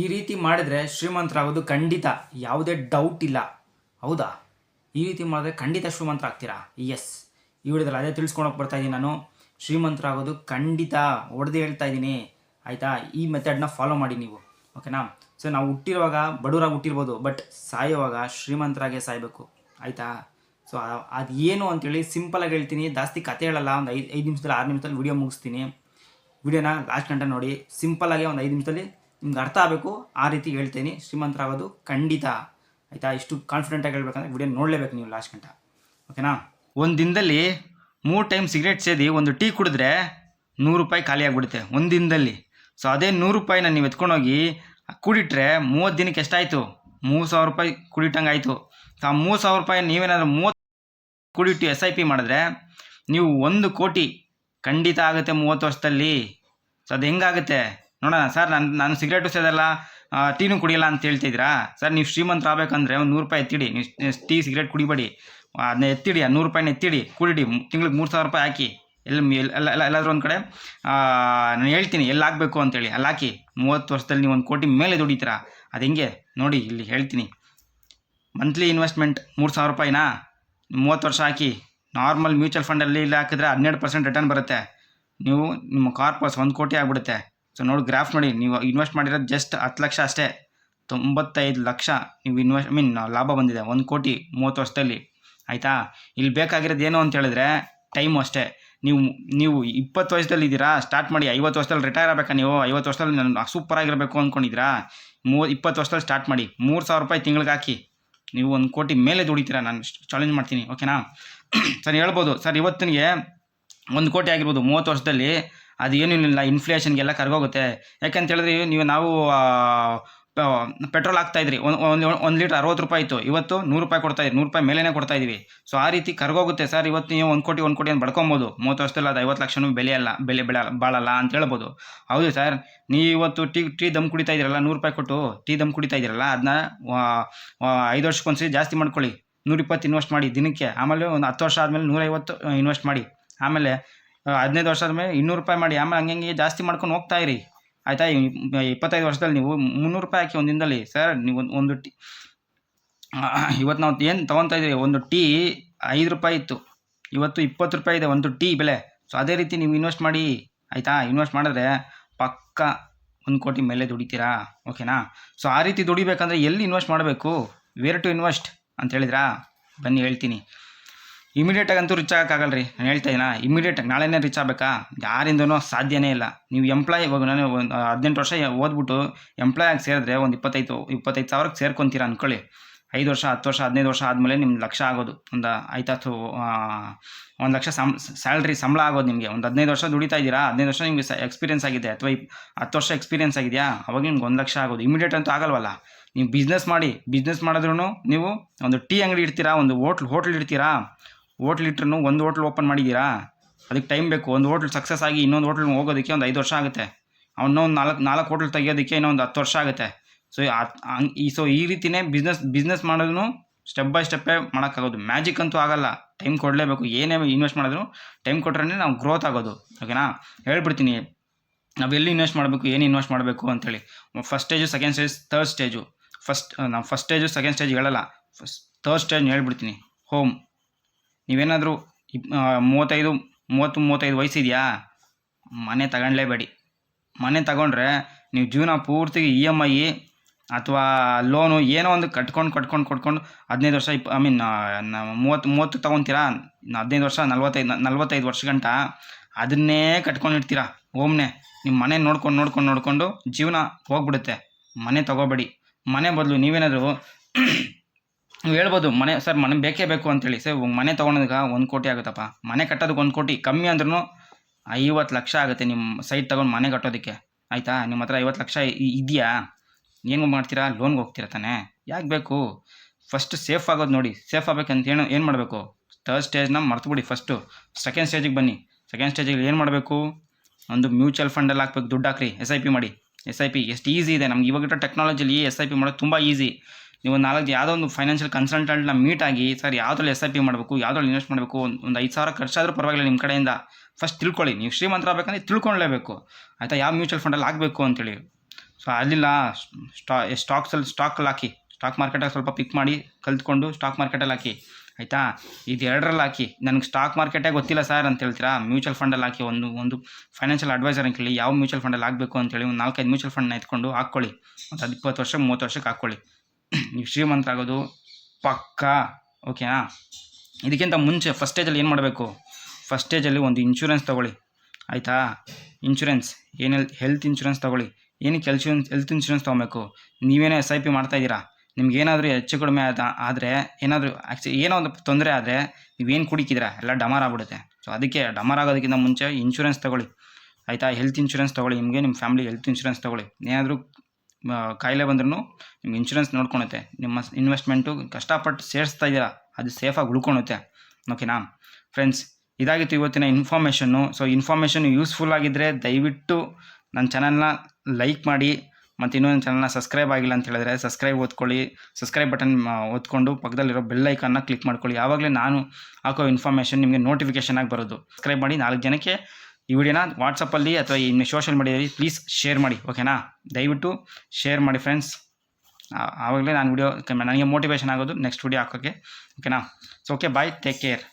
ಈ ರೀತಿ ಮಾಡಿದ್ರೆ ಶ್ರೀಮಂತರಾಗೋದು ಖಂಡಿತ, ಯಾವುದೇ ಡೌಟ್ ಇಲ್ಲ. ಹೌದಾ? ಈ ರೀತಿ ಮಾಡಿದ್ರೆ ಖಂಡಿತ ಶ್ರೀಮಂತ್ರ ಆಗ್ತೀರಾ ಎಸ್ ಈ ವಿಡಿಯೋದಲ್ಲಿ ಅದೇ ಬರ್ತಾ ಇದ್ದೀನಿ ನಾನು. ಶ್ರೀಮಂತರಾಗೋದು ಖಂಡಿತ ಹೊಡೆದು ಹೇಳ್ತಾ ಇದ್ದೀನಿ ಆಯಿತಾ? ಈ ಮೆಥಡ್ನ ಫಾಲೋ ಮಾಡಿ ನೀವು. ಓಕೆನಾ ಸೊ ನಾವು ಹುಟ್ಟಿರುವಾಗ ಬಡವರಾಗಿ ಹುಟ್ಟಿರ್ಬೋದು ಬಟ್ ಸಾಯುವಾಗ ಶ್ರೀಮಂತರಾಗೇ ಸಾಯಬೇಕು. ಆಯಿತಾ? ಸೊ ಅದು ಏನು ಅಂತೇಳಿ ಸಿಂಪಲಾಗಿ ಹೇಳ್ತೀನಿ. ಜಾಸ್ತಿ ಕತೆ ಹೇಳಲ್ಲ. ಒಂದು ಐದು ಐದು ನಿಮಿಷದಲ್ಲಿ, ಆರು ನಿಮಿಷದಲ್ಲಿ ವಿಡಿಯೋ ಮುಗಿಸ್ತೀನಿ. ವಿಡಿಯೋನ ಲಾಸ್ಟ್ ಗಂಟೆ ನೋಡಿ. ಸಿಂಪಲಾಗಿ ಒಂದು ಐದು ನಿಮಿಷದಲ್ಲಿ ನಿಮ್ಗೆ ಅರ್ಥ ಆಗಬೇಕು, ಆ ರೀತಿ ಹೇಳ್ತೀನಿ. ಶ್ರೀಮಂತರಾಗೋದು ಖಂಡಿತ. ಆಯಿತಾ? ಇಷ್ಟು ಕಾನ್ಫಿಡೆಂಟಾಗಿ ಹೇಳ್ಬೇಕಂದ್ರೆ ವಿಡಿಯೋ ನೋಡಲೇಬೇಕು ನೀವು ಲಾಸ್ಟ್ ಗಂಟ. ಓಕೆನಾ ಒಂದು ದಿನದಲ್ಲಿ ಮೂರು ಟೈಮ್ ಸಿಗರೇಟ್ ಸೇದಿ ಒಂದು ಟೀ ಕುಡಿದ್ರೆ ನೂರು ರೂಪಾಯಿ ಖಾಲಿಯಾಗಿಬಿಡುತ್ತೆ ಒಂದು ದಿನದಲ್ಲಿ. ಸೊ ಅದೇ ನೂರು ರೂಪಾಯಿನ ನೀವು ಎತ್ಕೊಂಡೋಗಿ ಕುಡಿಟ್ರೆ ಮೂವತ್ತು ದಿನಕ್ಕೆ ಎಷ್ಟಾಯಿತು? ಮೂರು ಸಾವಿರ ರೂಪಾಯಿ ಕುಡಿಟಂಗೆ ಆಯಿತು. ಆ ಮೂರು ಸಾವಿರ ರೂಪಾಯಿ ನೀವೇನಾದರೂ ಮೂವತ್ತು ಕುಡಿಟ್ಟು ಎಸ್ ಐ ಪಿ ಮಾಡಿದ್ರೆ ನೀವು ಒಂದು ಕೋಟಿ ಖಂಡಿತ ಆಗುತ್ತೆ ಮೂವತ್ತು ವರ್ಷದಲ್ಲಿ. ಸೊ ಅದು ಹೆಂಗಾಗುತ್ತೆ? ನೋಡೋಣ ಸರ್, ನಾನು ನಾನು ಸಿಗರೇಟು ಸೇದಲ್ಲ ಟೀನು ಕುಡಿಯಲ್ಲ ಅಂತ ಹೇಳ್ತಿದ್ದೀರಾ? ಸರ್, ನೀವು ಶ್ರೀಮಂತ ಆಗಬೇಕಂದ್ರೆ ಒಂದು ನೂರು ರೂಪಾಯಿ ಎತ್ತಿಡಿ. ನೀವು ಟೀ ಸಿಗರೇಟ್ ಕುಡಿಬೇಡಿ. ಅದನ್ನ ಎತ್ತಿಡಿ, ಆ ನೂರು ರೂಪಾಯಿನ ಎತ್ತಿಡಿ. ಕುಡಿಡಿ ತಿಂಗ್ಳಿಗೆ ಮೂರು ಸಾವಿರ ರೂಪಾಯಿ ಹಾಕಿ. ಎಲ್ಲಿ ಎಲ್ಲಿ ಎಲ್ಲ ಎಲ್ಲ ಎಲ್ಲಾದ್ರೂ ಒಂದು ಕಡೆ ನಾನು ಹೇಳ್ತೀನಿ ಎಲ್ಲಿ ಹಾಕಬೇಕು ಅಂತೇಳಿ ಅಲ್ಲಿ ಹಾಕಿ. ಮೂವತ್ತು ವರ್ಷದಲ್ಲಿ ನೀವು ಒಂದು ಕೋಟಿ ಮೇಲೆ ದುಡಿತೀರಾ? ಅದು ಹೆಂಗೆ? ನೋಡಿ, ಇಲ್ಲಿ ಹೇಳ್ತೀನಿ. ಮಂತ್ಲಿ ಇನ್ವೆಸ್ಟ್ಮೆಂಟ್ ಮೂರು ಸಾವಿರ ರೂಪಾಯಿನಾ? ಮೂವತ್ತು ವರ್ಷ ಹಾಕಿ. ನಾರ್ಮಲ್ ಮ್ಯೂಚುವಲ್ ಫಂಡಲ್ಲಿ ಇಲ್ಲಿ ಹಾಕಿದ್ರೆ ಹನ್ನೆರಡು ಪರ್ಸೆಂಟ್ ರಿಟರ್ನ್ ಬರುತ್ತೆ. ನೀವು ನಿಮ್ಮ ಕಾರ್ಪಸ್ ಒಂದು ಕೋಟಿ ಆಗ್ಬಿಡುತ್ತೆ. ಸೊ ನೋಡಿ ಗ್ರಾಫ್ ನೋಡಿ. ನೀವು ಇನ್ವೆಸ್ಟ್ ಮಾಡಿರೋದು ಜಸ್ಟ್ ಹತ್ತು ಲಕ್ಷ ಅಷ್ಟೇ. ತೊಂಬತ್ತೈದು ಲಕ್ಷ ನೀವು ಇನ್ವೆಸ್ಟ್ ಐ ಮೀನ್ ಲಾಭ ಬಂದಿದೆ. ಒಂದು ಕೋಟಿ ಮೂವತ್ತು ವರ್ಷದಲ್ಲಿ. ಆಯಿತಾ? ಇಲ್ಲಿ ಬೇಕಾಗಿರೋದು ಏನು ಅಂತ ಹೇಳಿದ್ರೆ ಟೈಮು ಅಷ್ಟೇ. ನೀವು ನೀವು ಇಪ್ಪತ್ತು ವಯಸ್ಸಲ್ಲಿ ಇದ್ದೀರಾ? ಸ್ಟಾರ್ಟ್ ಮಾಡಿ ಐವತ್ತು ವರ್ಷದಲ್ಲಿ ರಿಟೈರ್ ಆಗಬೇಕಾ ನೀವು? ಐವತ್ತು ವರ್ಷದಲ್ಲಿ ನಾನು ಸೂಪರ್ ಆಗಿರಬೇಕು ಅಂದ್ಕೊಂಡಿದ್ದೀರಾ ಮೂ ಇಪ್ಪತ್ತು ವರ್ಷದಲ್ಲಿ ಸ್ಟಾರ್ಟ್ ಮಾಡಿ. ಮೂರು ಸಾವಿರ ರೂಪಾಯಿ ತಿಂಗಳಿಗೆ ಹಾಕಿ. ನೀವು ಒಂದು ಕೋಟಿ ಮೇಲೆ ದುಡಿತೀರಾ? ನಾನು ಚಾಲೆಂಜ್ ಮಾಡ್ತೀನಿ. ಓಕೆನಾ ಸರ್, ಹೇಳ್ಬೋದು. ಸರ್, ಇವತ್ತಿನಿಗೆ ಒಂದು ಕೋಟಿ ಆಗಿರ್ಬೋದು. ಮೂವತ್ತು ವರ್ಷದಲ್ಲಿ ಅದು ಏನೇನಿಲ್ಲ ಇನ್ಫ್ಲೇಷನ್ಗೆಲ್ಲ ಕರ್ಗೋಗುತ್ತೆ. ಯಾಕೆಂತ ಹೇಳಿದ್ರೆ ನೀವು ನಾವು ಪೆಟ್ರೋಲ್ ಹಾಕ್ತಾಯಿದ್ರಿ ಒಂದು ಒಂದು ಒಂದು ಲೀಟ್ರ್ ಅರವತ್ತು ರೂಪಾಯಿ ಇತ್ತು. ಇವತ್ತು ನೂರು ರೂಪಾಯಿ ಕೊಡ್ತಾ ಇದ್ರಿ. ನೂರು ರೂಪಾಯಿ ಮೇಲೇ ಕೊಡ್ತಾ ಇದೀವಿ ಸೊ ಆ ರೀತಿ ಕರ್ಗೋಗುತ್ತೆ ಸರ್. ಇವತ್ತು ನೀವು ಒಂದು ಕೋಟಿ ಒಂದು ಕೋಟಿ ಅಂತ ಬಡ್ಕೊಬೋದು. ಮೂವತ್ತು ವರ್ಷದಲ್ಲಿ ಅದು ಐವತ್ತು ಲಕ್ಷನೂ ಬೆಲೆ ಅಲ್ಲ, ಬೆಲೆ ಬೆಳ ಬಾಳಲ್ಲ ಅಂತ ಹೇಳ್ಬೋದು. ಹೌದು ಸರ್. ನೀವು ಇವತ್ತು ಟೀ ಟೀ ದಮ್ ಕುಡಿತಾ ಇದ್ದೀರಲ್ಲ, ನೂರು ರೂಪಾಯಿ ಕೊಟ್ಟು ಟೀ ದಮ್ ಕುಡಿತಾ ಇದ್ದೀರಲ್ಲ ಅದನ್ನ ಐದು ವರ್ಷಕ್ಕೊಂದ್ಸರಿ ಜಾಸ್ತಿ ಮಾಡ್ಕೊಳ್ಳಿ. ನೂರಿಪ್ಪತ್ತು ಇನ್ವೆಸ್ಟ್ ಮಾಡಿ ದಿನಕ್ಕೆ. ಆಮೇಲೆ ಒಂದು ಹತ್ತು ವರ್ಷ ಆದಮೇಲೆ ನೂರೈವತ್ತು ಇನ್ವೆಸ್ಟ್ ಮಾಡಿ. ಆಮೇಲೆ ಹದಿನೈದು ವರ್ಷದ ಮೇಲೆ ಇನ್ನೂರು ರೂಪಾಯಿ ಮಾಡಿ, ಆಮೇಲೆ ಹಂಗೆ ಹಂಗೆ ಜಾಸ್ತಿ ಮಾಡ್ಕೊಂಡು ಹೋಗ್ತಾ ಇರಿ. ಆಯಿತಾ? ಇಪ್ಪತ್ತೈದು ವರ್ಷದಲ್ಲಿ ನೀವು ಮುನ್ನೂರು ರೂಪಾಯಿ ಹಾಕಿ ಒಂದು ಸರ್ ನೀವು ಒಂದು ಒಂದು ಟೀ, ಇವತ್ತು ನಾವು ಏನು ತೊಗೊತಾ ಇದ್ದೀವಿ ಒಂದು ಟೀ ಐದು ರೂಪಾಯಿ ಇತ್ತು. ಇವತ್ತು ಇಪ್ಪತ್ತು ರೂಪಾಯಿ ಇದೆ, ಒಂದು ಟೀ ಬೆಲೆ. ಸೊ ಅದೇ ರೀತಿ ನೀವು ಇನ್ವೆಸ್ಟ್ ಮಾಡಿ. ಆಯಿತಾ? ಇನ್ವೆಸ್ಟ್ ಮಾಡಿದ್ರೆ ಪಕ್ಕ ಒಂದು ಕೋಟಿ ಮೇಲೆ ದುಡಿತೀರಾ? ಓಕೆನಾ ಸೊ ಆ ರೀತಿ ದುಡಿಬೇಕಂದ್ರೆ ಎಲ್ಲಿ ಇನ್ವೆಸ್ಟ್ ಮಾಡಬೇಕು? ವೇರ್ ಟು ಇನ್ವೆಸ್ಟ್ ಅಂತ ಹೇಳಿದ್ರಾ? ಬನ್ನಿ ಹೇಳ್ತೀನಿ. ಇಮಿಡಿಯೇಟಾಗಿ ಅಂತೂ ರಿಚ್ ಆಗೋಕ್ಕಾಗಲ್ಲ ರೀ ನಾನು ಹೇಳ್ತಾ ಇಮಿಡಿಯೇಟ್ ಇಮಿಡಿಯೇಟಾಗಿ ನಾಳೆನೇ ರಿಚ್ ಆಗಬೇಕಾ? ಯಾರಿಂದನೂ ಸಾಧ್ಯನೇ ಇಲ್ಲ. ನೀವು ಎಂಪ್ಲಾಯ್ ಇವಾಗ ನಾನು ಒಂದು ಹದಿನೆಂಟು ವರ್ಷ ಓದ್ಬಿಟ್ಟು ಎಂಪ್ಲಾಯ್ ಆಗಿ ಸೇರಿದ್ರೆ ಒಂದು ಇಪ್ಪತ್ತೈದು ಇಪ್ಪತ್ತೈದು ಸಾವಿರಕ್ಕೆ ಸೇರ್ಕೊಂತೀರ ಅಂದ್ಕೊಳ್ಳಿ ಐದು ವರ್ಷ, ಹತ್ತು ವರ್ಷ, ಹದಿನೈದು ವರ್ಷ ಆದಮೇಲೆ ನಿಮ್ಗೆ ಲಕ್ಷ ಆಗೋದು. ಒಂದು ಆಯ್ತಾ ಒಂದು ಲಕ್ಷ ಸಮ್, ಸ್ಯಾಲ್ರಿ, ಸಂಬಳ ಆಗೋದು ನಿಮಗೆ. ಒಂದು ಹದಿನೈದು ವರ್ಷ ದುಡಿತಾ ಇದ್ದೀರಾ ಹದಿನೈದು ವರ್ಷ ನಿಮಗೆ ಎಕ್ಸ್ಪೀರಿಯನ್ಸ್ ಆಗಿದೆ. ಅಥವಾ ಹತ್ತು ವರ್ಷ ಎಕ್ಸ್ಪೀರಿಯನ್ಸ್ ಆಗಿದೆಯಾ? ಅವಾಗ ನಿಮ್ಗೆ ಒಂದು ಲಕ್ಷ ಆಗೋದು. ಇಮಿಡಿಯೇಟ್ ಅಂತೂ ಆಗಲ್ವಲ್ಲ? ನೀವು ಬಿಸ್ನೆಸ್ ಮಾಡಿ ಬಿಸ್ನೆಸ್ ಮಾಡಿದ್ರೂ ನೀವು ಒಂದು ಟೀ ಅಂಗಡಿ ಇಡ್ತೀರಾ? ಒಂದು ಹೋಟ್ಲ್ ಹೋಟ್ಲ್ ಇಡ್ತೀರಾ? ಹೋಟ್ಲ್ ಇಟ್ರೂ ಒಂದು ಹೋಟ್ಲ್ ಓಪನ್ ಮಾಡಿದ್ದೀರಾ ಅದಕ್ಕೆ ಟೈಮ್ ಬೇಕು. ಒಂದು ಹೋಟ್ಲ್ ಸಕ್ಸಸ್ ಆಗಿ ಇನ್ನೊಂದು ಹೋಟ್ಲ್ ಹೋಗೋದಕ್ಕೆ ಒಂದು ಐದು ವರ್ಷ ಆಗುತ್ತೆ. ಅವನ್ನೊಂದು ನಾಲ್ಕು ನಾಲ್ಕು ಹೋಟ್ಲ್ ತೆಗಿಯೋದಕ್ಕೆ ಇನ್ನೊಂದು ಹತ್ತು ವರ್ಷ ಆಗುತ್ತೆ. ಸೊ ಈ ಸೊ ಈ ರೀತಿಯೇ ಬಿಸ್ನೆಸ್ ಬಿಸ್ನೆಸ್ ಮಾಡೋದು ಸ್ಟೆಪ್ ಬೈ ಸ್ಟೆಪ್ಪೇ ಮಾಡೋಕ್ಕಾಗೋದು. ಮ್ಯಾಜಿಕ್ ಅಂತೂ ಆಗಲ್ಲ. ಟೈಮ್ ಕೊಡಲೇಬೇಕು. ಏನೇ ಇನ್ವೆಸ್ಟ್ ಮಾಡಿದ್ರು ಟೈಮ್ ಕೊಟ್ರೆ ನಾವು ಗ್ರೋತ್ ಆಗೋದು. ಓಕೆನಾ ಹೇಳ್ಬಿಡ್ತೀನಿ. ನಾವು ಎಲ್ಲಿ ಇನ್ವೆಸ್ಟ್ ಮಾಡಬೇಕು, ಏನು ಇನ್ವೆಸ್ಟ್ ಮಾಡಬೇಕು ಅಂತೇಳಿ. First stage second stage third stage first ನಾವು ಫಸ್ಟ್ ಸ್ಟೇಜು ಸೆಕೆಂಡ್ ಸ್ಟೇಜ್ ಹೇಳಲ್ಲ. ಫಸ್ಟ್ ತರ್ಡ್ ಸ್ಟೇಜ್ ಹೇಳ್ಬಿಡ್ತೀನಿ. ಹೋಮ್ ನೀವೇನಾದರೂ ಇಪ್ ಮೂವತ್ತೈದು, ಮೂವತ್ತು, ಮೂವತ್ತೈದು ವಯಸ್ಸಿದೆಯಾ? ಮನೆ ತಗೊಳ್ಲೇಬೇಡಿ ಮನೆ ತಗೊಂಡ್ರೆ ನೀವು ಜೀವನ ಪೂರ್ತಿ ಇ ಎಂ ಐ ಅಥವಾ ಲೋನು ಏನೋ ಒಂದು ಕಟ್ಕೊಂಡು ಕಟ್ಕೊಂಡು ಕಟ್ಕೊಂಡು ಹದಿನೈದು ವರ್ಷ ಇಪ್, ಐ ಮೀನ್ ಮೂವತ್ತು ಮೂವತ್ತು ತೊಗೊತೀರಾ? ಹದಿನೈದು ವರ್ಷ, ನಲ್ವತ್ತೈದು ನಲ್ವತ್ತೈದು ವರ್ಷ ಗಂಟ ಅದನ್ನೇ ಕಟ್ಕೊಂಡಿರ್ತೀರಾ ಓಮ್ನೆ ನಿಮ್ಮ ಮನೆ ನೋಡ್ಕೊಂಡು ನೋಡ್ಕೊಂಡು, ನೋಡಿಕೊಂಡು ಜೀವನ ಹೋಗ್ಬಿಡುತ್ತೆ. ಮನೆ ತಗೋಬೇಡಿ. ಮನೆ ಬದಲು ನೀವೇನಾದರೂ ನೀವು ಹೇಳ್ಬೋದು, ಮನೆ, ಸರ್, ಮನೆ ಬೇಕೇ ಬೇಕು ಅಂತೇಳಿ. ಸರ್ ಮನೆ ತೊಗೊಳೋದಕ್ಕೆ ಒಂದು ಕೋಟಿ ಆಗುತ್ತಪ್ಪ. ಮನೆ ಕಟ್ಟೋದಕ್ಕೆ ಒಂದು ಕೋಟಿ. ಕಮ್ಮಿ ಅಂದ್ರೂ ಐವತ್ತು ಲಕ್ಷ ಆಗುತ್ತೆ ನಿಮ್ಮ ಸೈಟ್ ತೊಗೊಂಡು ಮನೆ ಕಟ್ಟೋದಕ್ಕೆ. ಆಯಿತಾ? ನಿಮ್ಮ ಹತ್ರ ಐವತ್ತು ಲಕ್ಷ ಇದೆಯಾ? ಏನು ಮಾಡ್ತೀರಾ? ಲೋನ್ಗೆ ಹೋಗ್ತೀರಾ ತಾನೇ? ಯಾಕೆ ಬೇಕು? ಫಸ್ಟ್ ಸೇಫ್ ಆಗೋದು ನೋಡಿ. ಸೇಫ್ ಆಗಬೇಕಂತ ಏನು ಏನು ಮಾಡಬೇಕು? ಥರ್ಡ್ ಸ್ಟೇಜ್ನ ಮರ್ತುಬಿಡಿ ಫಸ್ಟು ಸೆಕೆಂಡ್ ಸ್ಟೇಜಿಗೆ ಬನ್ನಿ. ಸೆಕೆಂಡ್ ಸ್ಟೇಜಿಗೆ ಏನು ಮಾಡಬೇಕು? ಒಂದು ಮ್ಯೂಚುವಲ್ ಫಂಡಲ್ಲಿ ಹಾಕ್ಬೇಕು, ದುಡ್ಡು ಹಾಕ್ರಿ. ಎಸ್ ಐ ಪಿ ಮಾಡಿ. ಎಸ್ ಐ ಪಿ ಎಷ್ಟು ಈಸಿ ಇದೆ. ನಮ್ಗೆ ಇವಾಗಿರೋ ಟೆಕ್ನಾಲಜಿಲಿ ಎಸ್ ಐ ಪಿ ಮಾಡೋದು ತುಂಬ ಈಸಿ ನೀವು ನಾಲ್ಕು ಯಾವುದೋ ಒಂದು ಫೈನಾನ್ಷಿಯಲ್ ಕನ್ಸಲ್ಟೆಂಟ್ನ ಮೀಟ್ ಆಗಿ, ಸರ್, ಯಾವುದ್ರಲ್ಲಿ ಎಸ್ ಐ ಪಿ ಮಾಡಬೇಕು, ಯಾವುದ್ರಲ್ಲಿ ಇನ್ವೆಸ್ಟ್ ಮಾಡಬೇಕು? ಒಂದು ಒಂದು ಐದು ಸಾವಿರ ಖರ್ಚಾದರೂ ಪರವಾಗಿಲ್ಲ ನಿಮ್ಮ ಕಡೆಯಿಂದ. ಫಸ್ಟ್ ತಿಳ್ಕೊಳ್ಳಿ. ನೀವು ಶ್ರೀಮಂತರ ಆಗಬೇಕಂದ್ರೆ ತಿಳ್ಕೊಳ್ಳೇಬೇಕು ಆಯಿತಾ? ಯಾವ ಮ್ಯೂಚುವಲ್ ಫಂಡಲ್ಲಿ ಆಗಬೇಕು ಅಂತೇಳಿ. ಸೊ ಅಲ್ಲಿಲ್ಲ, ಸ್ಟಾ ಸ್ಟಾಕ್ಸಲ್ಲಿ ಸ್ಟಾಕಲ್ಲಿ ಹಾಕಿ. ಸ್ಟಾಕ್ ಮಾರ್ಕೆಟಲ್ಲಿ ಸ್ವಲ್ಪ ಪಿಕ್ ಮಾಡಿ, ಕಲ್ತ್ಕೊಂಡು ಸ್ಟಾಕ್ ಮಾರ್ಕೆಟಲ್ಲಿ ಹಾಕಿ. ಆಯಿತಾ? ಇದು ಎರಡರಲ್ಲಿ ಹಾಕಿ. ನನಗೆ ಸ್ಟಾಕ್ ಮಾರ್ಕೆಟೇ ಗೊತ್ತಿಲ್ಲ ಸರ್ ಅಂತ ಹೇಳ್ತೀರಾ? ಮ್ಯೂಚುವಲ್ ಫಂಡಲ್ಲಿ ಹಾಕಿ ಒಂದು ಒಂದು ಫೈನಾನ್ಷಿಯಲ್ ಅಡ್ವೈಸರ್ ಕೇಳಿ ಯಾವ ಮ್ಯೂಚುವಲ್ ಫಂಡಲ್ಲಿ ಹಾಕಬೇಕು ಅಂತೇಳಿ ಒಂದು ನಾಲ್ಕೈದು ಮ್ಯೂಚುವಲ್ ಫಂಡ್ನ ಎತ್ಕೊಂಡು ಹಾಕ್ಕೊಳ್ಳಿ. ಒಂದು ಹದಿಪ್ಪತ್ತು ವರ್ಷ, ಮೂವತ್ತು ವರ್ಷಕ್ಕೆ ಹಾಕ್ಕೊಳ್ಳಿ. ನೀವು ಶ್ರೀಮಂತರಾಗೋದು ಪಕ್ಕಾ ಓಕೆನಾ ಇದಕ್ಕಿಂತ ಮುಂಚೆ ಫಸ್ಟ್ ಸ್ಟೇಜಲ್ಲಿ ಏನು ಮಾಡಬೇಕು? ಫಸ್ಟ್ ಸ್ಟೇಜಲ್ಲಿ ಒಂದು ಇನ್ಶೂರೆನ್ಸ್ ತೊಗೊಳ್ಳಿ. ಆಯಿತಾ? ಇನ್ಶೂರೆನ್ಸ್ ಏನು ಹೆಲ್ತ್ ಇನ್ಶೂರೆನ್ಸ್ ತೊಗೊಳ್ಳಿ. ಏನಕ್ಕೆ ಹೆಲ್ತ್ ಹೆಲ್ತ್ ಇನ್ಶೂರೆನ್ಸ್ ತೊಗೊಬೇಕು ನೀವೇನೇ ಎಸ್ ಐ ಪಿ ಮಾಡ್ತಾಯಿದ್ದೀರಾ ನಿಮ್ಗೆ ಏನಾದರೂ ಹೆಚ್ಚು ಕಡಿಮೆ ಆದ, ಆದರೆ, ಏನಾದರೂ ಆ್ಯಕ್ಚು ಏನೋ ಒಂದು ತೊಂದರೆ ಆದರೆ ನೀವೇನು ಕುಡಿಕಿದ್ರೆ ಎಲ್ಲ ಡಮಾರ್ ಆಗ್ಬಿಡುತ್ತೆ. ಸೊ ಅದಕ್ಕೆ ಡಮಾರ್ ಆಗೋದಕ್ಕಿಂತ ಮುಂಚೆ ಇನ್ಶೂರೆನ್ಸ್ ತೊಗೊಳ್ಳಿ. ಆಯಿತಾ? ಹೆಲ್ತ್ ಇನ್ಶೂರೆನ್ಸ್ ತೊಗೊಳ್ಳಿ. ನಿಮಗೆ ನಿಮ್ಮ ಫ್ಯಾಮಿಲಿ ಹೆಲ್ತ್ ಇನ್ಶೂರೆನ್ಸ್ ತೊಗೊಳ್ಳಿ. ಏನಾದರೂ ಕಾಯಿಲೆ ಬಂದ್ರೂ ನಿಮ್ಗೆ ಇನ್ಶೂರೆನ್ಸ್ ನೋಡ್ಕೊಳುತ್ತೆ ನಿಮ್ಮ ಇನ್ವೆಸ್ಟ್ಮೆಂಟು ಕಷ್ಟಪಟ್ಟು ಸೇರಿಸ್ತಾ ಇದ್ದೀರಾ, ಅದು ಸೇಫಾಗಿ ಉಳ್ಕೊಳುತ್ತೆ ಓಕೆನಾ ಫ್ರೆಂಡ್ಸ್ ಇದಾಗಿತ್ತು ಇವತ್ತಿನ ಇನ್ಫಾರ್ಮೇಷನ್ನು ಸೊ ಇನ್ಫಾರ್ಮೇಷನ್ ಯೂಸ್ಫುಲ್ ಆಗಿದ್ದರೆ ದಯವಿಟ್ಟು ನನ್ನ ಚಾನಲ್ನ ಲೈಕ್ ಮಾಡಿ, ಮತ್ತು ಇನ್ನೊಂದು ಚಾನಲ್ನ ಸಬ್ಸ್ಕ್ರೈಬ್ ಆಗಿಲ್ಲ ಅಂತ ಹೇಳಿದ್ರೆ ಸಬ್ಸ್ಕ್ರೈಬ್ ಓದ್ಕೊಳ್ಳಿ. ಸಬ್ಸ್ಕ್ರೈಬ್ ಬಟನ್ ಓದ್ಕೊಂಡು ಪಕ್ಕದಲ್ಲಿರೋ ಬೆಲ್ ಐಕನ್ನ ಕ್ಲಿಕ್ ಮಾಡ್ಕೊಳ್ಳಿ. ಯಾವಾಗಲೇ ನಾನು ಹಾಕೋ ಇನ್ಫಾರ್ಮೇಷನ್ ನಿಮಗೆ ನೋಟಿಫಿಕೇಷನ್ ಆಗಿ ಬರೋದು. ಸಬ್ಸ್ಕ್ರೈಬ್ ಮಾಡಿ ನಾಲ್ಕು ಜನಕ್ಕೆ ಈ ವಿಡಿಯೋನ ವಾಟ್ಸಪ್ಪಲ್ಲಿ ಅಥವಾ ಇನ್ನು ಸೋಷಿಯಲ್ ಮೀಡಿಯಾದಲ್ಲಿ ಪ್ಲೀಸ್ ಶೇರ್ ಮಾಡಿ ಓಕೆನಾ ದಯವಿಟ್ಟು ಶೇರ್ ಮಾಡಿ ಫ್ರೆಂಡ್ಸ್ ಆವಾಗಲೇ ನಾನು ವಿಡಿಯೋ ನನಗೆ ಮೋಟಿವೇಶನ್ ಆಗೋದು ನೆಕ್ಸ್ಟ್ ವಿಡಿಯೋ ಹಾಕೋಕ್ಕೆ ಓಕೆನಾ so okay bye take care